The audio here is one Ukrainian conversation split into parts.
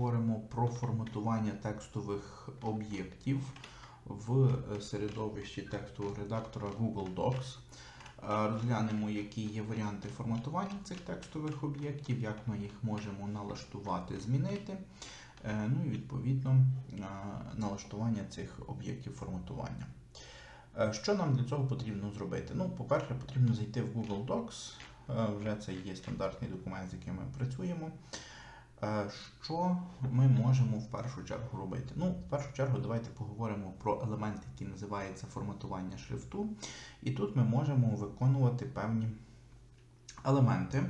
поговоримо про форматування текстових об'єктів в е, середовищі текстового редактора Google Docs. Е, Розглянемо, які є варіанти форматування цих текстових об'єктів, як ми їх можемо налаштувати, змінити. Е, Ну і відповідно налаштування цих об'єктів форматування. Що нам для цього потрібно зробити? Ну, по-перше, потрібно зайти в Google Docs. Вже це є стандартний документ, з яким ми працюємо. Е, Що ми можемо в першу чергу робити? Ну, в першу чергу, давайте поговоримо про елемент, який називається форматування шрифту. І тут ми можемо виконувати певні елементи.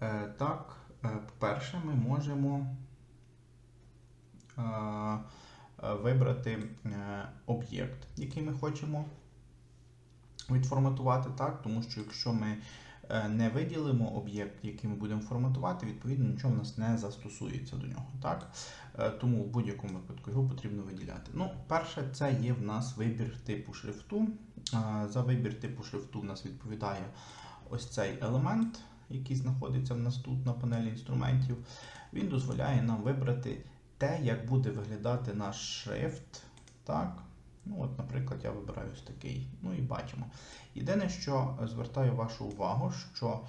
Е, Так, е, по-перше, ми можемо е, е, вибрати е, об'єкт, який ми хочемо відформатувати, так, тому що якщо ми е, не виділимо об'єкт, який ми будемо форматувати, відповідно нічого в нас не застосується до нього. Так? Е, Тому в будь-якому випадку його потрібно виділяти. Ну, перше, це є в нас вибір типу шрифту. Е, За вибір типу шрифту в нас відповідає ось цей елемент, який знаходиться в нас тут на панелі інструментів. Він дозволяє нам вибрати те, як буде виглядати наш шрифт. Так? Ну, от, Наприклад, я вибираю ось такий. Ну і бачимо. Єдине, що звертаю вашу увагу, що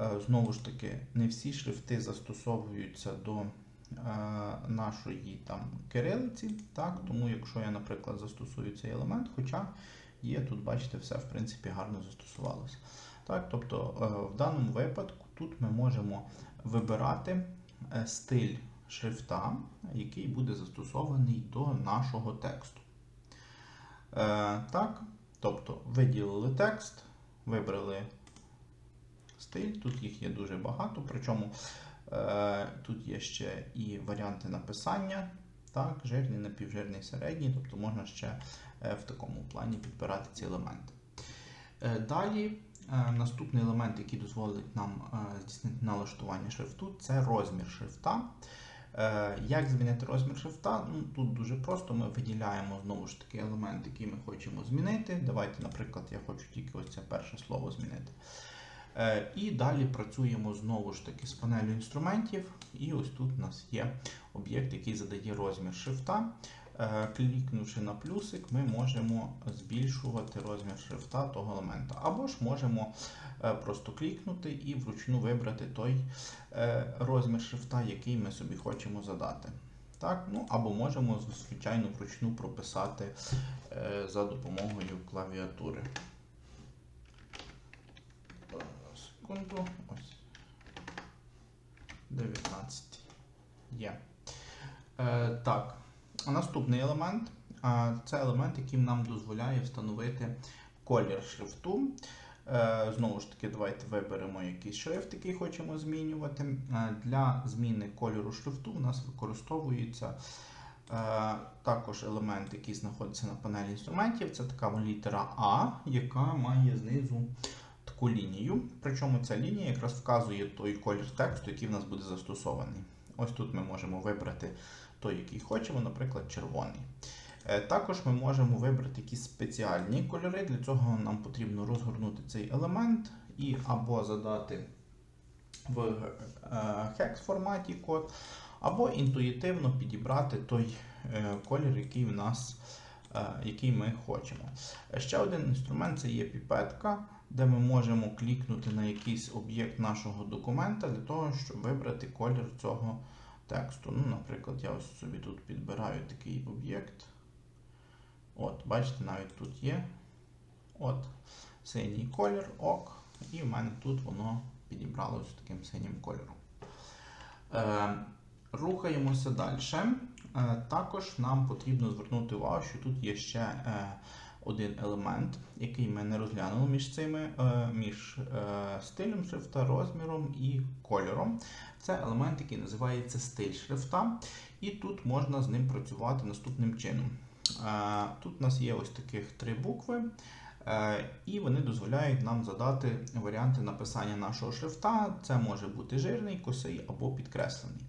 е, знову ж таки не всі шрифти застосовуються до е, нашої там кирилиці. Так? Тому якщо я, наприклад, застосую цей елемент, хоча є тут, бачите, все в принципі гарно застосувалося. Так? Тобто е, в даному випадку тут ми можемо вибирати е, стиль шрифта, який буде застосований до нашого тексту. Е, так, тобто виділили текст, вибрали стиль, тут їх є дуже багато, причому е, тут є ще і варіанти написання, так, жирний, напівжирний, середній, тобто можна ще е, в такому плані підбирати ці елементи. Е, далі е, наступний елемент, який дозволить нам здійснити налаштування шрифту, це розмір шрифта. Е, Як змінити розмір шрифта? Ну, Тут дуже просто ми виділяємо знову ж таки елемент, який ми хочемо змінити. Давайте, наприклад, я хочу тільки ось це перше слово змінити. Е, І далі працюємо знову ж таки з панелю інструментів. І ось тут у нас є об'єкт, який задає розмір шрифта. Е, Клікнувши на плюсик, ми можемо збільшувати розмір шрифта того елемента. Або ж можемо е, просто клікнути і вручну вибрати той е, розмір шрифта, який ми собі хочемо задати. Так? Ну, Або можемо, звичайно, вручну прописати за допомогою клавіатури. Секунду. Ось. 19. Є. Е, так. Наступний елемент це елемент, який нам дозволяє встановити колір шрифту. Е, Знову ж таки, давайте виберемо якийсь шрифт, який хочемо змінювати. Е, Для зміни кольору шрифту у нас використовується е, також елемент, який знаходиться на панелі інструментів. Це така літера А, яка має знизу таку лінію. Причому ця лінія якраз вказує той колір тексту, який в нас буде застосований. Ось тут ми можемо вибрати той, який хочемо, наприклад, червоний. Е, Також ми можемо вибрати якісь спеціальні кольори. Для цього нам потрібно розгорнути цей елемент і або задати в хекс форматі код, або інтуїтивно підібрати той е, колір, який в нас е, який ми хочемо. Ще один інструмент це є піпетка, де ми можемо клікнути на якийсь об'єкт нашого документа для того, щоб вибрати колір цього тексту. Ну, Наприклад, я ось собі тут підбираю такий об'єкт. От, бачите, навіть тут є от, синій колір, ок, і в мене тут воно підібралося таким синім кольором. Е, рухаємося далі. Е, також нам потрібно звернути увагу, що тут є ще е, один елемент, який ми не розглянули між цими, е, між е, стилем шрифта, розміром і кольором. Це елемент, який називається стиль шрифта, і тут можна з ним працювати наступним чином. Е, Тут у нас є ось таких три букви, і вони дозволяють нам задати варіанти написання нашого шрифта. Це може бути жирний, косий або підкреслений.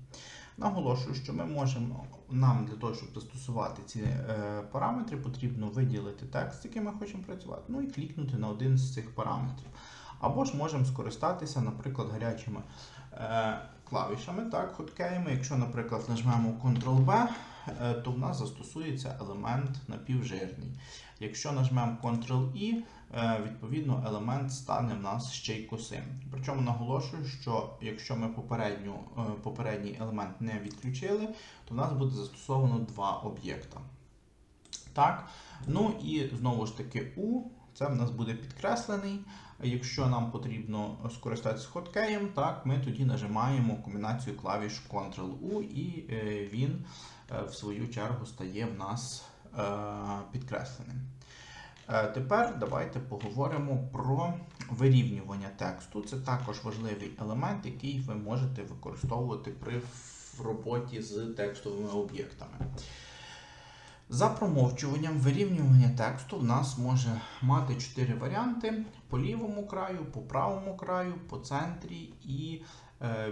Наголошую, що ми можемо нам для того, щоб застосувати ці е, параметри, потрібно виділити текст, з яким ми хочемо працювати, ну і клікнути на один з цих параметрів. Або ж можемо скористатися, наприклад, гарячими е, клавішами, так, хоткеями. Якщо, наприклад, нажмемо Ctrl-B, е, то в нас застосується елемент напівжирний. Якщо нажмемо Ctrl-I, е, відповідно елемент стане в нас ще й косим. Причому наголошую, що якщо ми попередню, е, попередній елемент не відключили, то в нас буде застосовано два об'єкта. Так, ну і знову ж таки U, це в нас буде підкреслений. Якщо нам потрібно скористатися хоткеєм, так, ми тоді нажимаємо комбінацію клавіш Ctrl-U і е, він в свою чергу стає в нас підкресленим. Е, Тепер давайте поговоримо про вирівнювання тексту. Це також важливий елемент, який ви можете використовувати при роботі з текстовими об'єктами. За промовчуванням вирівнювання тексту в нас може мати 4 варіанти: по лівому краю, по правому краю, по центрі і е,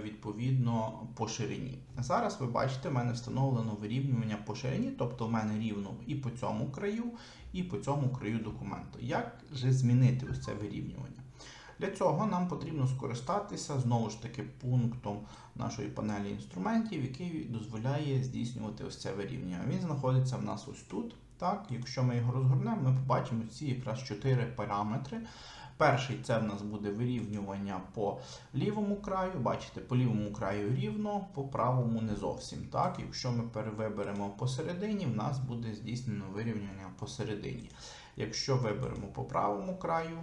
відповідно по ширині. Зараз ви бачите, в мене встановлено вирівнювання по ширині, тобто в мене рівно і по цьому краю, і по цьому краю документу. Як же змінити ось це вирівнювання? Для цього нам потрібно скористатися знову ж таки пунктом нашої панелі інструментів, який дозволяє здійснювати ось це вирівнювання. Він знаходиться в нас ось тут. Так, Якщо ми його розгорнемо, ми побачимо ці якраз чотири параметри. Перший це в нас буде вирівнювання по лівому краю. Бачите, по лівому краю рівно, по правому не зовсім. Так, Якщо ми перевиберемо посередині, в нас буде здійснено вирівнювання посередині. Якщо виберемо по правому краю,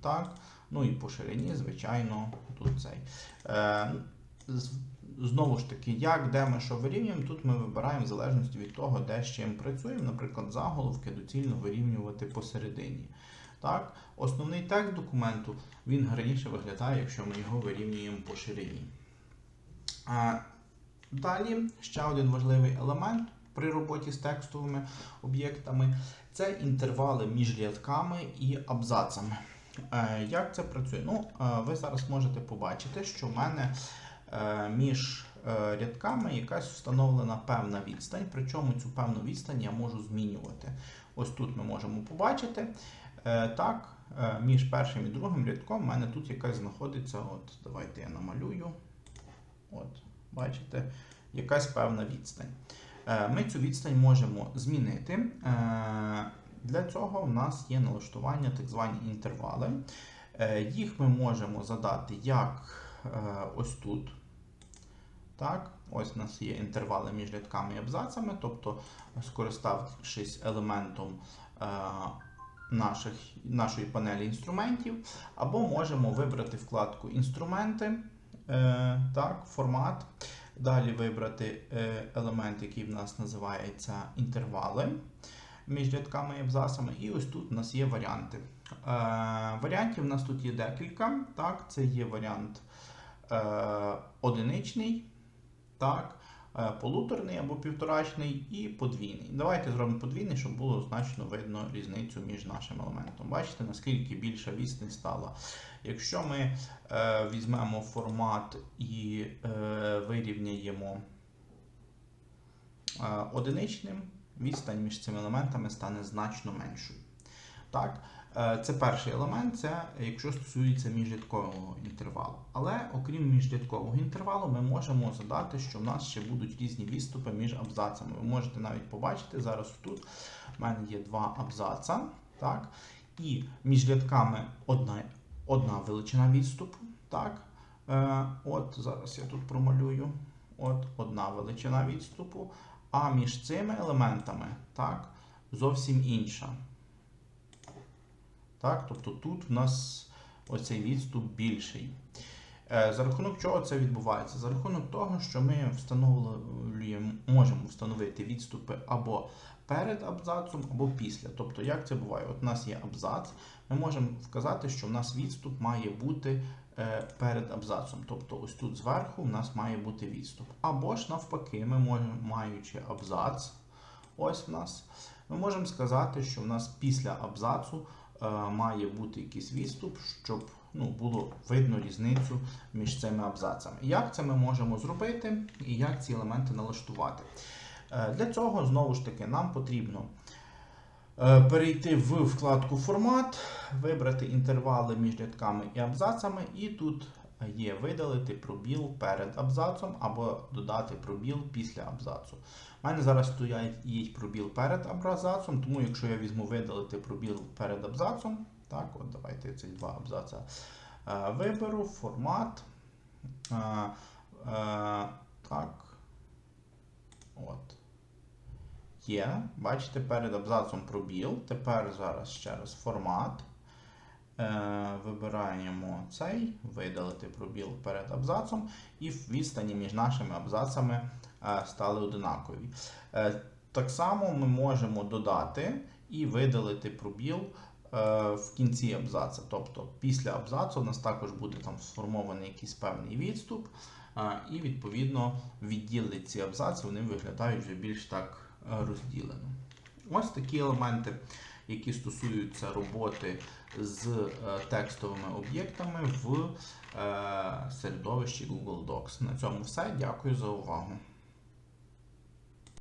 так, ну і по ширині, звичайно, тут цей. Е, Знову ж таки, як, де ми що вирівнюємо, тут ми вибираємо в залежності від того, де з чим працюємо. Наприклад, заголовки доцільно вирівнювати посередині. Так? Основний текст документу він гарніше виглядає, якщо ми його вирівнюємо по ширині. А, далі ще один важливий елемент при роботі з текстовими об'єктами це інтервали між рядками і абзацами. Е, Як це працює? Ну, е, ви зараз можете побачити, що в мене е, між рядками якась встановлена певна відстань, причому цю певну відстань я можу змінювати. Ось тут ми можемо побачити. Е, Так, е, між першим і другим рядком в мене тут якась знаходиться. От, давайте я намалюю. От, бачите, якась певна відстань. Е, Ми цю відстань можемо змінити. Для цього в нас є налаштування так звані інтервали. Їх ми можемо задати як ось тут. Так, ось у нас є інтервали між рядками і абзацами, тобто, скориставшись елементом наших, нашої панелі інструментів, або можемо вибрати вкладку Інструменти, е, так, формат. Далі вибрати е, елемент, який в нас називається інтервали між рядками і абзацами. І ось тут у нас є варіанти. Е, варіантів у нас тут є декілька. Так, це є варіант одиничний, так, полуторний або півторачний і подвійний. Давайте зробимо подвійний, щоб було значно видно різницю між нашим елементом. Бачите, наскільки більша відстань стала. Якщо ми е, візьмемо формат і е, вирівняємо е, одиничним, відстань між цими елементами стане значно меншою. Так, е, це перший елемент, це якщо стосується міжрядкового інтервалу. Але окрім міжрядкового інтервалу, ми можемо задати, що в нас ще будуть різні відступи між абзацами. Ви можете навіть побачити, зараз тут в мене є два абзаца. Так, і між рядками одна, одна величина відступу. Так, е, от зараз я тут промалюю. От одна величина відступу. А між цими елементами так, зовсім інша. Так, тобто тут в нас оцей відступ більший. Е, За рахунок чого це відбувається? За рахунок того, що ми встановлюємо, можемо встановити відступи або перед абзацом, або після. Тобто, як це буває? От у нас є абзац, ми можемо вказати, що в нас відступ має бути е, перед абзацом. Тобто, ось тут зверху в нас має бути відступ. Або ж навпаки, ми можемо, маючи абзац, ось в нас, ми можемо сказати, що в нас після абзацу має бути якийсь відступ, щоб ну, було видно різницю між цими абзацами. Як це ми можемо зробити і як ці елементи налаштувати? Е, Для цього, знову ж таки, нам потрібно е, перейти в вкладку Формат, вибрати інтервали між рядками і абзацами, і тут є видалити пробіл перед абзацом або додати пробіл після абзацу. У мене зараз стоїть пробіл перед абзацом, тому якщо я візьму видалити пробіл перед абзацом, так, от давайте ці два абзаца е, виберу, формат. Е, е, так. От. Є. Бачите, перед абзацом пробіл. Тепер зараз ще раз формат. Е, вибираємо цей, видалити пробіл перед абзацом, і відстані між нашими абзацами е, стали одинакові. Е, так само ми можемо додати і видалити пробіл в кінці абзаца. Тобто після абзацу у нас також буде там сформований якийсь певний відступ, і відповідно відділити ці абзаци, вони виглядають вже більш так розділено. Ось такі елементи, які стосуються роботи з е, текстовими об'єктами в е, середовищі Google Docs. На цьому все. Дякую за увагу.